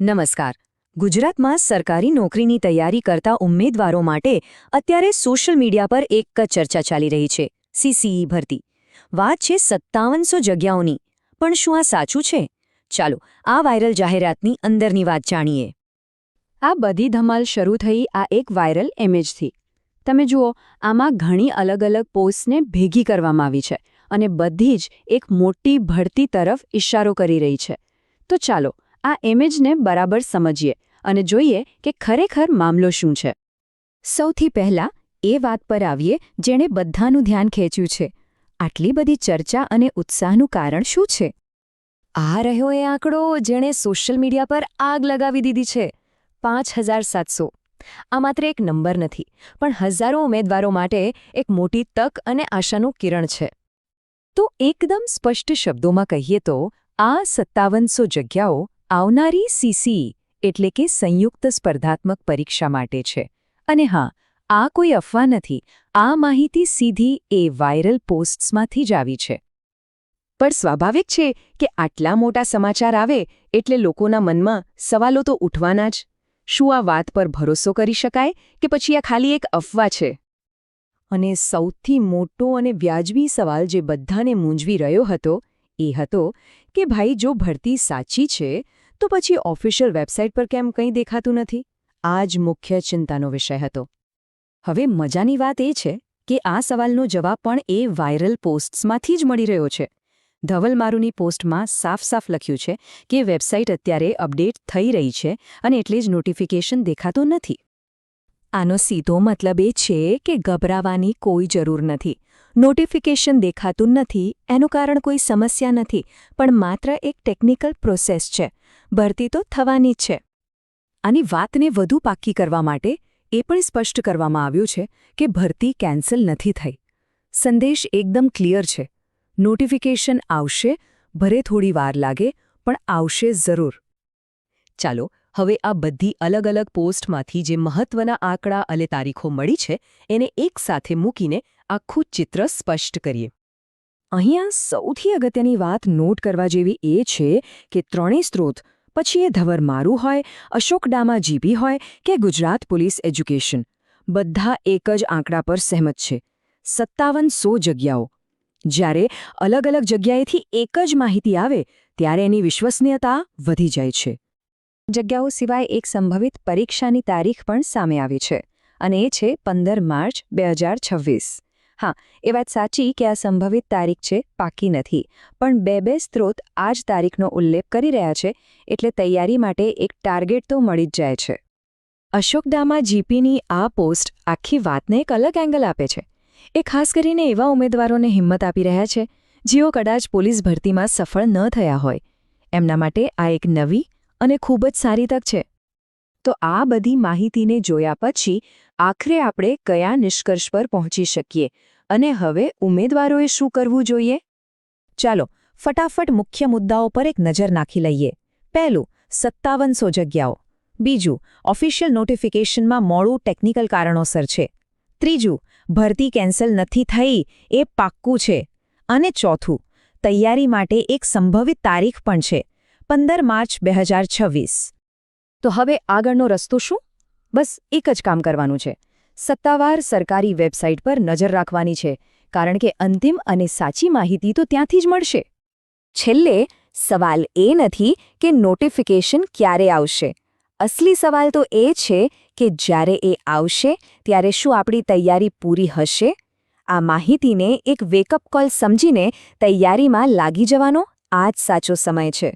નમસ્કાર. ગુજરાતમાં સરકારી નોકરીની તૈયારી કરતા ઉમેદવારો માટે અત્યારે સોશિયલ મીડિયા પર એક જ ચર્ચા ચાલી રહી છે, સીસીઈ ભરતી. વાત છે સત્તાવનસો જગ્યાઓની. પણ શું આ સાચું છે? ચાલો, આ વાયરલ જાહેરાતની અંદરની વાત જાણીએ. આ બધી ધમાલ શરૂ થઈ આ એક વાયરલ ઇમેજથી તમે જુઓ, આમાં ઘણી અલગ અલગ પોસ્ટને ભેગી કરવામાં આવી છે અને બધી જ એક મોટી ભરતી તરફ ઇશારો કરી રહી છે. તો ચાલો આ ઇમેજને બરાબર સમજીએ અને જોઈએ કે ખરેખર મામલો શું છે. સૌથી પહેલા એ વાત પર આવીએ જેણે બધાનું ધ્યાન ખેંચ્યું છે. આટલી બધી ચર્ચા અને ઉત્સાહનું કારણ શું છે? આ રહ્યો એ આંકડો જેણે સોશિયલ મીડિયા પર આગ લગાવી દીધી છે. પાંચ હજાર સાતસો. આ માત્ર એક નંબર નથી, પણ હજારો ઉમેદવારો માટે એક મોટી તક અને આશાનું કિરણ છે. તો એકદમ સ્પષ્ટ શબ્દોમાં કહીએ તો આ સત્તાવનસો જગ્યાઓ આવનારી સીસી એટલે કે સંયુક્ત સ્પર્ધાત્મક પરીક્ષા માટે છે. અને હા, આ કોઈ અફવા નથી. આ માહિતી સીધી એ વાયરલ પોસ્ટ્સમાંથી જ આવી છે. પણ સ્વાભાવિક છે કે આટલા મોટા સમાચાર આવે એટલે લોકોના મનમાં સવાલો તો ઉઠવાના જ. શું આ વાત પર ભરોસો કરી શકાય કે પછી આ ખાલી એક અફવા છે? અને સૌથી મોટો અને વ્યાજબી સવાલ જે બધાને મૂંઝવી રહ્યો હતો એ હતો કે, ભાઈ, જો ભરતી સાચી છે, તો પછી ઓફિશિયલ વેબસાઇટ પર કેમ કંઈ દેખાતું નથી? આ જ મુખ્ય ચિંતાનો વિષય હતો. હવે મજાની વાત એ છે કે, આ સવાલનો જવાબ પણ એ વાયરલ પોસ્ટ્સમાંથી જ મળી રહ્યો છે. ધવલમારુની પોસ્ટમાં સાફ સાફ લખ્યું છે કે, વેબસાઇટ અત્યારે અપડેટ થઈ રહી છે અને એટલે જ નોટિફિકેશન દેખાતું નથી. આનો સીધો મતલબ એ છે કે ગભરાવાની કોઈ જરૂર નથી. નોટિફિકેશન દેખાતું નથી, એનું કારણ કોઈ સમસ્યા નથી, પણ માત્ર એક ટેકનિકલ પ્રોસેસ છે. ભરતી તો થવાની જ છે. આની વાતને વધુ પાક્કી કરવા માટે એ પણ સ્પષ્ટ કરવામાં આવ્યું છે કે ભરતી કેન્સલ નથી થઈ. સંદેશ એકદમ ક્લિયર છે. નોટિફિકેશન આવશે, ભરે થોડી વાર લાગે, પણ આવશે જરૂર. ચાલો હવે આ બધી અલગ અલગ પોસ્ટમાંથી જે મહત્વના આંકડા અને તારીખો મળી છે, એને એકસાથે મૂકીને આખું ચિત્ર સ્પષ્ટ કરીએ. અહીંયા સૌથી અગત્યની વાત નોટ કરવા જેવી એ છે કે ત્રણેય સ્ત્રોત, પછી એ ધવર મારું હોય અશોકડામાં જીબી હોય કે ગુજરાત પોલીસ એજ્યુકેશન, બધા એક જ આંકડા પર સહેમત છે. સત્તાવન સો જગ્યાઓ. જ્યારે અલગ અલગ જગ્યાએથી એક જ માહિતી આવે, ત્યારે એની વિશ્વસનીયતા વધી જાય છે. જગ્યાઓ સિવાય એક સંભવિત પરીક્ષાની તારીખ પણ સામે આવી છે, અને એ છે પંદર માર્ચ બે હજાર છવ્વીસ. હા, એ વાત સાચી કે આ સંભવિત તારીખ છે, પાકી નથી, પણ બે બે સ્ત્રોત આ જ તારીખનો ઉલ્લેખ કરી રહ્યા છે, એટલે તૈયારી માટે એક ટાર્ગેટ તો મળી જ જાય છે. અશોકદામા જીપીની આ પોસ્ટ આખી વાતને એક અલગ એંગલ આપે છે. એ ખાસ કરીને એવા ઉમેદવારોને હિંમત આપી રહ્યા છે, જેઓ કદાચ પોલીસ ભરતીમાં સફળ ન થયા હોય. એમના માટે આ એક નવી અને ખૂબ જ સારી તક છે. તો આ બધી માહિતીને જોયા પછી આખરે આપણે કયા નિષ્કર્ષ પર પહોંચી શકીએ અને હવે ઉમેદવારોએ શું કરવું જોઈએ? ચાલો, ફટાફટ મુખ્ય મુદ્દાઓ પર એક નજર નાખી લઈએ. પહેલું, સત્તાવનસો જગ્યાઓ. બીજું, ઓફિશિયલ નોટિફિકેશનમાં મોડું ટેકનિકલ કારણોસર છે. ત્રીજું, ભરતી કેન્સલ નથી થઈ, એ પાક્કું છે. અને ચોથું, તૈયારી માટે એક સંભવિત તારીખ પણ છે. પંદર માર્ચ બે હજાર છવ્વીસ. તો હવે આગળનો રસ્તો શું? બસ એક જ કામ કરવાનું છે. સત્તાવાર સરકારી વેબસાઇટ પર નજર રાખવાની છે, કારણ કે અંતિમ અને સાચી માહિતી તો ત્યાંથી જ મળશે. છેલ્લે, સવાલ એ નથી કે નોટિફિકેશન ક્યારે આવશે. અસલી સવાલ તો એ છે કે જ્યારે એ આવશે, ત્યારે શું આપણી તૈયારી પૂરી હશે? આ માહિતીને એક વેકઅપ કોલ સમજીને તૈયારીમાં લાગી જવાનો આ જ સાચો સમય છે.